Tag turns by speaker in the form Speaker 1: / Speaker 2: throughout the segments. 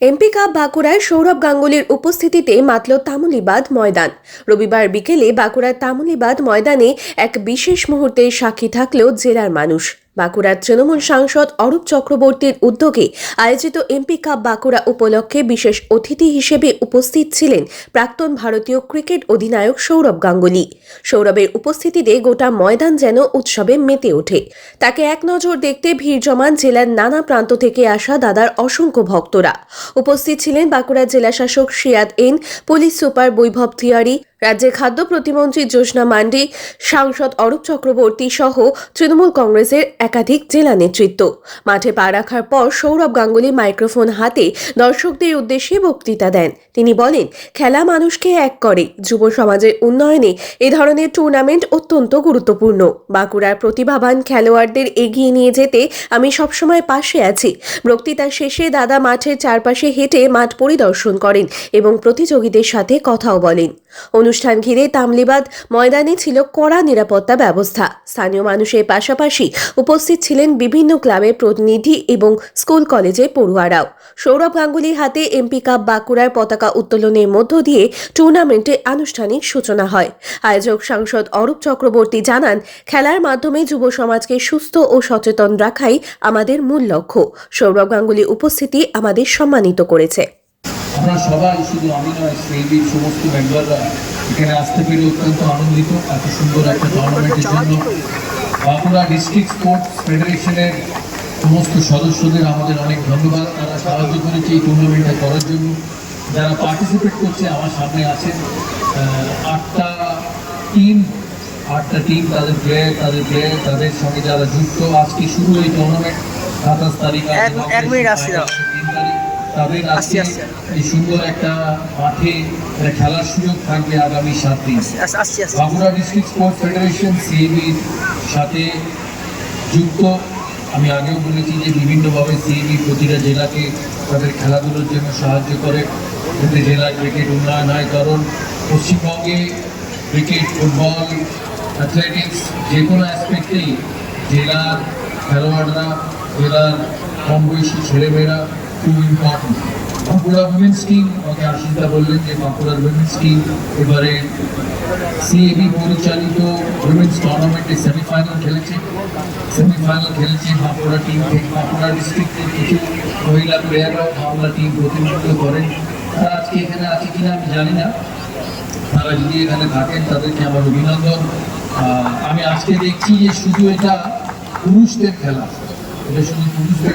Speaker 1: MP cup বাঁকুড়ায় সৌরভ গাঙ্গুলির উপস্থিতিতে মাতল তামুলিবাদ ময়দান। রবিবার বিকেলে বাঁকুড়ার তামুলিবাদ ময়দানে এক বিশেষ মুহূর্তের সাক্ষী থাকলেও জেলার মানুষ। বাঁকুড়ার তৃণমূল সাংসদ অরূপ চক্রবর্তীর উদ্যোগে আয়োজিত এমপি কাপ বাঁকুড়া উপলক্ষে বিশেষ অতিথি হিসেবে উপস্থিত ছিলেন প্রাক্তন ভারতীয় ক্রিকেট অধিনায়ক সৌরভ গাঙ্গুলি। সৌরভের উপস্থিতিতে গোটা ময়দান যেন উৎসবে মেতে ওঠে। তাকে এক নজর দেখতে ভিড় জমান জেলার নানা প্রান্ত থেকে আসা দাদার অসংখ্য ভক্তরা। উপস্থিত ছিলেন বাঁকুড়া জেলা শাসক Siyad N, police super Vaibhav Tiwari রাজ্যের খাদ্য প্রতিমন্ত্রী জ্যোৎস্না মান্ডি, সাংসদ অরূপ চক্রবর্তী সহ তৃণমূল কংগ্রেসের একাধিক জেলা নেতৃত্ব। মাঠে পা রাখার পর সৌরভ গাঙ্গুলি মাইক্রোফোন হাতে দর্শকদের উদ্দেশ্যে বক্তৃতা দেন। তিনি বলেন, খেলা মানুষকে এক করে, যুব সমাজের উন্নয়নে এ ধরনের টুর্নামেন্ট অত্যন্ত গুরুত্বপূর্ণ। বাঁকুড়ার প্রতিভাবান খেলোয়াড়দের এগিয়ে নিয়ে যেতে আমি সবসময় পাশে আছি। বক্তৃতা শেষে দাদা মাঠের চারপাশে হেঁটে মাঠ পরিদর্শন করেন এবং প্রতিযোগীদের সাথে কথাও বলেন। অনুষ্ঠান ঘিরে তামলিবাদ ময়দানে ছিল কড়া নিরাপত্তা ব্যবস্থা। স্থানীয় মানুষের পাশাপাশি উপস্থিত ছিলেন বিভিন্ন ক্লাবের প্রতিনিধি এবং স্কুল কলেজের পড়ুয়ারাও। সৌরভ গাঙ্গুলির হাতে এমপি কাপ বাঁকুড়ার পতাকা উত্তোলনের মধ্য দিয়ে টুর্নামেন্টের আনুষ্ঠানিক সূচনা হয়। আয়োজক সাংসদ অরূপ চক্রবর্তী জানান, খেলার মাধ্যমে যুব সমাজকে সুস্থ ও সচেতন রাখাই আমাদের মূল লক্ষ্য। সৌরভ গাঙ্গুলির উপস্থিতি আমাদের সম্মানিত করেছে।
Speaker 2: আমরা সবাই শুধু আমি নয় সমস্ত মেম্বাররা এখানে আসতে পেরে অত্যন্ত আনন্দিত এত সুন্দর একটা টুর্নামেন্টের জন্য বাঁকুড়া ডিস্ট্রিক্ট স্পোর্টস ফেডারেশনের সমস্ত সদস্যদের আমাদের অনেক ধন্যবাদ। তারা সাহায্য করেছে এই টুর্নামেন্টটা করার জন্য। যারা পার্টিসিপেট করছে আমার সামনে আছেন আটটা টিম আটটা টিম তাদের প্লেয়ার তাদের প্লেয়ার তাদের সঙ্গে যারা যুক্ত আজকে শুরু এই টুর্নামেন্ট সাতাশ তারিখ
Speaker 3: এক- মিনিট আসছি
Speaker 2: তাদের আজকে এই সুন্দর একটা মাঠে একটা খেলার সুযোগ থাকবে আগামী সাত দিন। বাঁকুড়া ডিস্ট্রিক্ট স্পোর্টস ফেডারেশন সিএবির সাথে যুক্ত। আমি আগেও বলেছি যে বিভিন্নভাবে সিএবি প্রতিটা জেলাকে তাদের খেলাধুলোর জন্য সাহায্য করে। যাতে জেলার ক্রিকেট উন্নয়ন হয় কারণ পশ্চিমবঙ্গে ক্রিকেট ফুটবল অ্যাথলেটিক্স যে কোনো অ্যাসপেক্টেই জেলার খেলোয়াড়রা জেলার কম বয়সী ছেলেমেয়েরা খুব বাঁকুড়া উইমেন্স টিম আমাকে বললেন যে উইমেন্স টিম এবারে সিএবি পরিচালিত উইমেন্স টুর্নামেন্টে সেমিফাইনাল খেলেছে। সেমিফাইনাল খেলেছে বাঁকুড়া টিম থেকে, বাঁকুড়া কিছু মহিলা প্লেয়াররাও বাংলা টিম প্রতিনিধিত্ব করেন। তারা আজকে এখানে আছে কিনা আমি জানি না। তারা যদি এখানে থাকেন, তাদেরকে আমার অভিনন্দন। আমি আজকে দেখছি যে শুধু এটা পুরুষদের খেলা।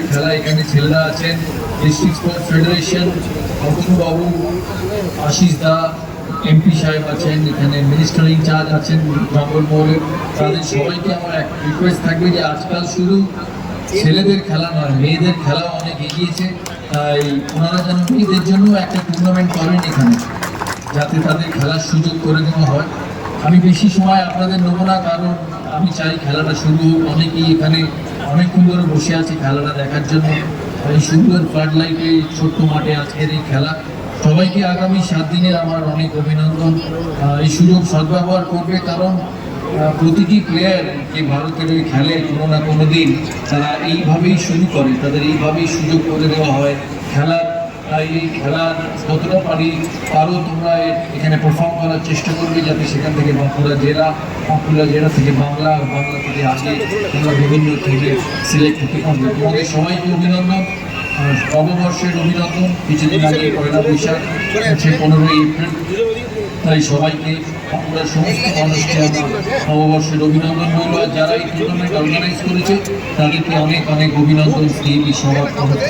Speaker 2: খেলা এখানে ছেলেরা আছেন। ডিস্ট্রিক্ট স্পোর্টস ফেডারেশন বাবু আশিস দা এমপি সাহেব আছেন, এখানে মিনিস্টার ইনচার্জ আছেন জঙ্গলমহলের তাদের সবাইকে আমার এক রিকোয়েস্ট থাকবে যে আজকাল শুধু ছেলেদের খেলা নয়, মেয়েদের খেলা অনেক এগিয়েছে। তাই ওনারা যেন মেয়েদের জন্য একটা টুর্নামেন্ট করেন এখানে, যাতে তাদের খেলার সুযোগ করে দেওয়া হয়। আমি বেশি সময় আপনাদের নেব না, কারণ আমি চাই খেলাটা শুরু হোক। অনেকেই এখানে অনেকক্ষণ ধরে বসে আছি খেলাটা দেখার জন্য। এই সুন্দর ফ্লাড লাইটে ছোট্ট মাঠে আজকের এই খেলা। সবাইকে আগামী সাত দিনের আমার অনেক অভিনন্দন। এই সুযোগ সদ্ব্যবহার করবে কারণ প্রতিটি প্লেয়ার যে ভারতের ওই খেলে কোনো না কোনো দিন তারা এইভাবেই শুরু করে, তাদের এইভাবেই সুযোগ করে দেওয়া হয়। খেলার তাই এই খেলার যতটা পারি আরও তোমরা এখানে পারফর্ম করার চেষ্টা করবে যাতে সেখান থেকে বাঁকুড়া জেলা বাঁকুড়া জেলা থেকে বাংলা বাংলা থেকে আগে তোমরা বিভিন্ন থেকে সিলেক্ট হতে পারবে। তোমাদের সবাইকে অভিনন্দন নববর্ষের অভিনন্দন, কিছুদিন আগে পয়লা বৈশাখ, হচ্ছে পনেরোই এপ্রিল। তাই সবাইকে বাঁকুড়ার সমস্ত মানুষকে নববর্ষের অভিনন্দন বলব, আর যারা এই টুর্নামেন্ট অর্গানাইজ করেছে, তাদেরকে অনেক অনেক অভিনন্দন এই সবার তরফ